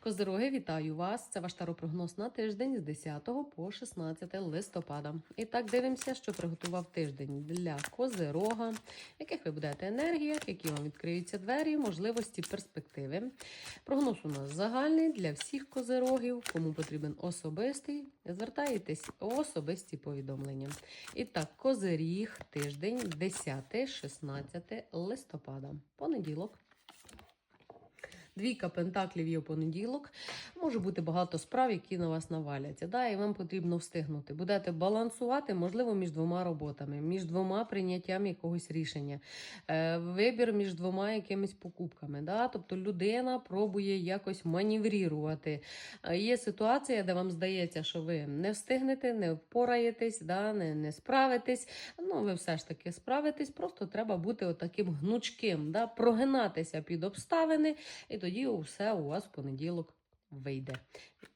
Козироги, вітаю вас! Це ваш таропрогноз на тиждень з 10 по 16 листопада. І так дивимося, що приготував тиждень для козирога, яких ви будете енергіях, які вам відкриються двері, можливості, перспективи. Прогноз у нас загальний для всіх козирогів. Кому потрібен особистий, звертаєтесь у особисті повідомлення. І так, козиріг, тиждень 10-16 листопада. Понеділок. Двійка пентаклів є в понеділок. Може бути багато справ, які на вас наваляться. Да, і вам потрібно встигнути. Будете балансувати, можливо, між двома роботами, між двома прийняттям якогось рішення, е, вибір між двома якимись покупками. Да? Тобто людина пробує якось маневрувати. Е, Є ситуація, де вам здається, що ви не встигнете, не впораєтесь, да? не, не справитесь. Ну, ви все ж таки справитесь, просто треба бути отаким гнучким, да? прогинатися під обставини. І тоді все у вас в понеділок вийде.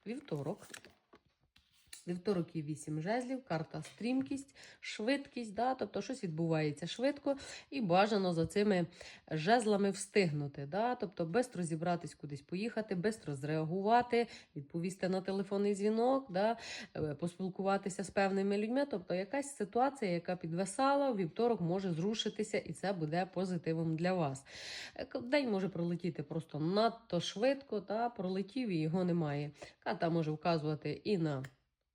Вівторок. Вівторок є 8 жезлів, карта стрімкість, швидкість, да? тобто щось відбувається швидко і бажано за цими жезлами встигнути. Да? Тобто швидко зібратись кудись поїхати, швидко зреагувати, відповісти на телефонний дзвінок, да? е, поспілкуватися з певними людьми. Тобто якась ситуація, яка підвисала, вівторок може зрушитися, і це буде позитивом для вас. Е, День може пролетіти просто надто швидко, та пролетів і його немає. Карта може вказувати і на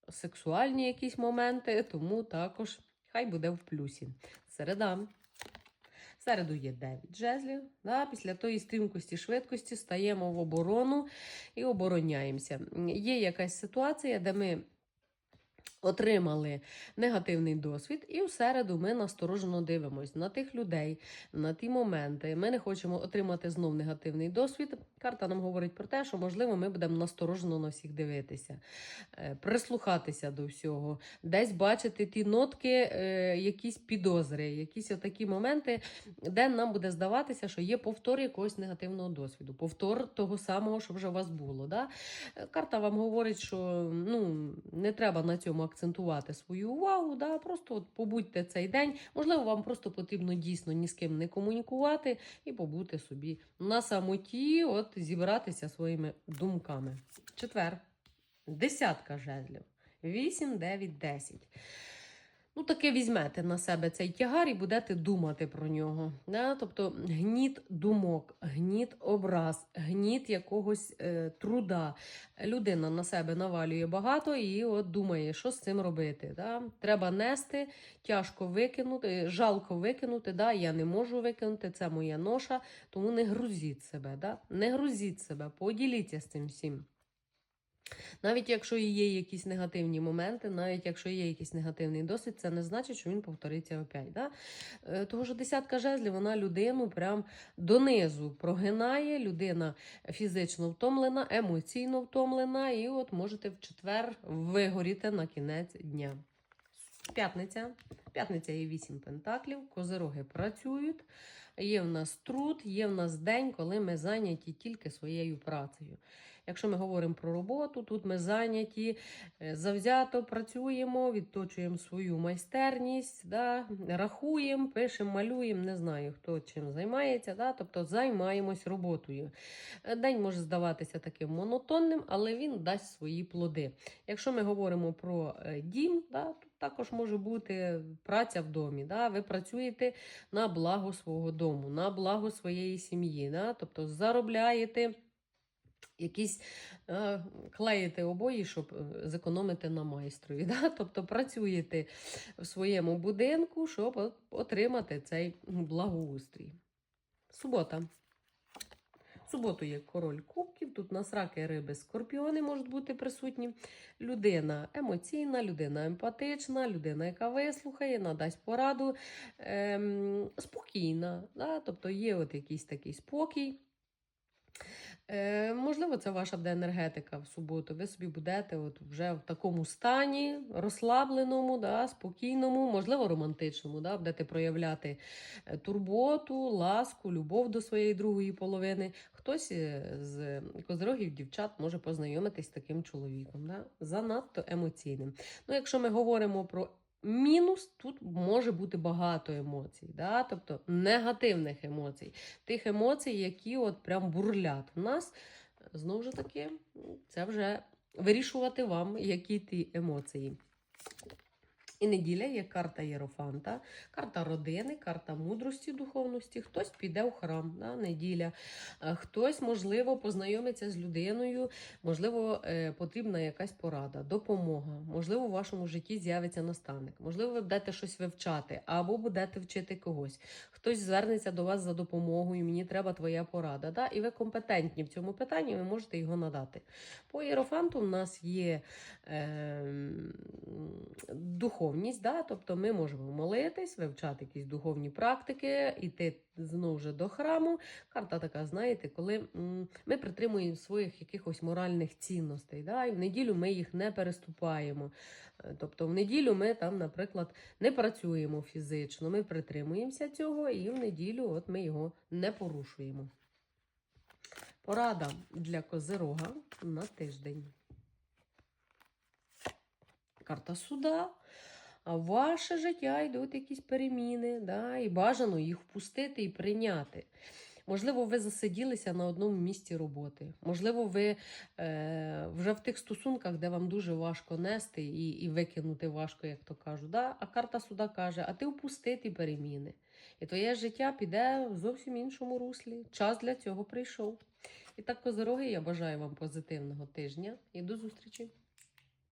сексуальні якісь моменти, тому також хай буде в плюсі. Середа. Середу є 9 жезлів. Да? Після тої стрімкості, швидкості стаємо в оборону і обороняємося. Є якась ситуація, де ми отримали негативний досвід, і в середу ми насторожено дивимось на тих людей, на ті моменти. Ми не хочемо отримати знов негативний досвід. Карта нам говорить про те, що можливо ми будемо насторожено на всіх дивитися, е, прислухатися до всього, десь бачити ті нотки, е, якісь підозри, якісь отакі моменти, де нам буде здаватися, що є повтор якогось негативного досвіду, повтор того самого, що вже у вас було. Да? Е, Карта вам говорить, що ну, не треба на цьому акцентувати свою увагу. Да? Просто от побудьте цей день. Можливо, вам просто потрібно дійсно ні з ким не комунікувати і побути собі на самоті, от зібратися своїми думками. Четвер. Десятка жезлів. 8, 9, 10. Ну, таке візьмете на себе цей тягар і будете думати про нього. Да? Тобто гніт думок, гніт образ, гніт якогось е, труда. Людина на себе навалює багато і от думає, що з цим робити. Да? Треба нести, тяжко викинути, жалко викинути. Да? Я не можу викинути, це моя ноша, тому не грузіть себе. Да? Не грузіть себе, поділіться з цим всім. Навіть якщо і є якісь негативні моменти, навіть якщо є якийсь негативний досвід, це не значить, що він повториться опять. Да? Е, Того що десятка жезлів, вона людину прям донизу прогинає, людина фізично втомлена, емоційно втомлена, і от можете в четвер вигоріти на кінець дня. П'ятниця. П'ятниця є вісім пентаклів, козироги працюють. Є в нас труд, є в нас день, коли ми зайняті тільки своєю працею. Якщо ми говоримо про роботу, тут ми зайняті, е, завзято працюємо, відточуємо свою майстерність, да, рахуємо, пишемо, малюємо, не знаю, хто чим займається, да, тобто займаємось роботою. Е, День може здаватися таким монотонним, але він дасть свої плоди. Якщо ми говоримо про е, дім, да, тут також може бути праця в домі. Да? Ви працюєте на благо свого дому, на благо своєї сім'ї. Да? Тобто заробляєте. Якісь е, клеїте обої, щоб е, зекономити на майстрові. Да? Тобто працюєте в своєму будинку, щоб отримати цей благоустрій. Субота. В суботу є король кубків, тут у нас раки, риби, скорпіони можуть бути присутні. Людина емоційна, людина емпатична, людина, яка вислухає, надасть пораду, ем, спокійна. Да? Тобто є от якийсь такий спокій. Е, можливо, це ваша буде енергетика в суботу. Ви собі будете от вже в такому стані, розслабленому, да, спокійному, можливо, романтичному. Да, будете проявляти е, турботу, ласку, любов до своєї другої половини. Хтось е, з козирогів дівчат може познайомитись з таким чоловіком, да, занадто емоційним. Ну, якщо ми говоримо про Мінус тут може бути багато емоцій, да? тобто негативних емоцій, тих емоцій, які от прям бурлять. У нас знову ж таки, це вже вирішувати вам, які ті емоції. І неділя є карта Єрофанта, карта родини, карта мудрості, духовності. Хтось піде у храм, да, неділя, Е, хтось, можливо, познайомиться з людиною, можливо, е, потрібна якась порада, допомога. Можливо, у вашому житті з'явиться наставник. Можливо, ви будете щось вивчати або будете вчити когось. Хтось звернеться до вас за допомогою, мені треба твоя порада. Да? І ви компетентні в цьому питанні, ви можете його надати. По Єрофанту в нас є е, духовність, да? тобто ми можемо молитись, вивчати якісь духовні практики, іти знову ж до храму. Карта така, знаєте, коли ми притримуємо своїх якихось моральних цінностей, да? і в неділю ми їх не переступаємо. Е, Тобто в неділю ми там, наприклад, не працюємо фізично, ми притримуємося цього, і в неділю от ми його не порушуємо. Порада для козирога на тиждень. Карта суда. А в ваше життя йдуть якісь переміни, да, і бажано їх впустити і прийняти. Можливо, ви засиділися на одному місці роботи. Можливо, ви е, вже в тих стосунках, де вам дуже важко нести і, і викинути важко, як то кажуть. Да? А карта суда каже: а ти впусти ті переміни. І твоє життя піде в зовсім іншому руслі. Час для цього прийшов. І так, козороги, я бажаю вам позитивного тижня і до зустрічі!